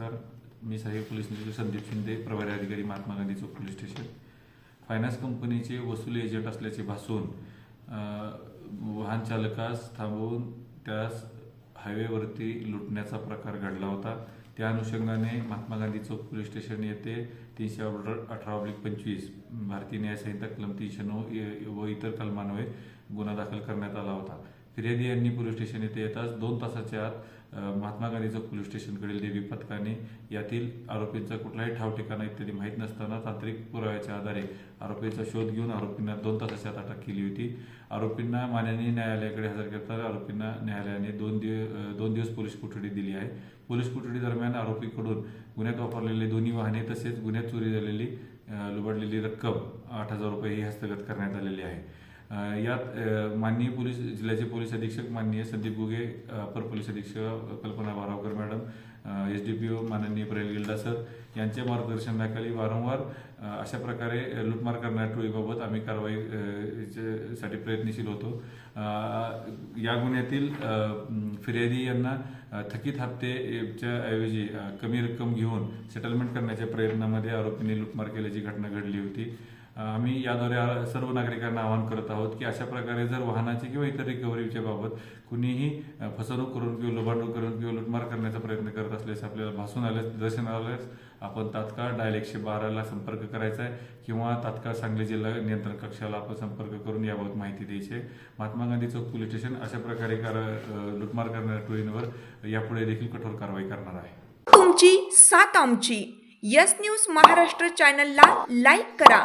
नमस्कार. मी साहेब पोलीस निरीक्षक संदीप शिंदे प्रभारी अधिकारी महात्मा गांधी चौक पोलीस स्टेशन. फायनान्स कंपनीचे वसुली एजंट असल्याचे भासून वाहन चालकास थांबवून त्यास हायवेवरती लुटण्याचा प्रकार घडला होता. त्या अनुषंगाने महात्मा गांधी चौक पोलीस स्टेशन येथे तीनशे ऑर्डर अठरा ऑब्लिक पंचवीस भारतीय न्यायसंहिता कलम तीनशे नऊ व इतर कलमान्वये गुन्हा दाखल करण्यात आला होता. फिर्यादी यांनी पोलीस स्टेशन येथे येताच दोन तासाच्या आत महात्मा गांधी चौक पोलीस स्टेशनकडील देवी पथकाने यातील आरोपींचा कुठलाही ठाव ठिकाणा इत्यादी माहीत नसताना तांत्रिक पुराव्याच्या आधारे आरोपींचा शोध घेऊन आरोपींना दोन तासाच्या आत अटक केली होती. आरोपींना माननीय न्यायालयाकडे हजर करताना आरोपींना न्यायालयाने दोन दिवस दोन दिवस पोलीस कोठडी दिली आहे. पोलीस कोठडी दरम्यान आरोपीकडून गुन्ह्यात वापरलेली दोन्ही वाहने तसेच गुन्ह्यात चोरी झालेली लुबडलेली रक्कम आठ हजार रुपये ही हस्तगत करण्यात आलेली आहे. यात माननीय पोलीस जिल्ह्याचे पोलीस अधीक्षक माननीय संदीप गुगे अपर पोलीस अधीक्षक Kalpana Varavkar madam S D P O माननीय प्रेल गिल्डा सर यांच्या मार्गदर्शनाखाली वारंवार अशा प्रकारे अ, लुटमार करणाऱ्या टोळीबाबत आम्ही कारवाई साठी प्रयत्नशील होतो. या गुन्ह्यातील फिर्यादी यांना थकीत हप्तेच्या ऐवजी कमी रक्कम घेऊन सेटलमेंट करण्याच्या प्रयत्नामध्ये आरोपींनी लुटमार केल्याची घटना घडली होती. आम्ही याद्वारे सर्व नागरिकांना आवाहन करत आहोत की अशा प्रकारे जर वाहनाची किंवा इतर रिकव्हरीच्या बाबत कुणीही फसवणूक करून किंवा लुबाडणूक करून किंवा लुटमार करण्याचा प्रयत्न करत असल्यास आपल्याला भासून आल्यास दर्शन आल्यास आपण तात्काळ डायल एकशे बाराला संपर्क करायचा आहे किंवा तात्काळ सांगली जिल्हा नियंत्रण कक्षाला आपण संपर्क करून याबाबत माहिती द्यायची आहे. महात्मा गांधी चौक पोलीस स्टेशन अशा प्रकारे कार लुटमार करणाऱ्या टोळींवर यापुढे देखील कठोर कारवाई करणार आहे. तुमची सात आमची. यस न्यूज महाराष्ट्र चॅनलला लाईक करा.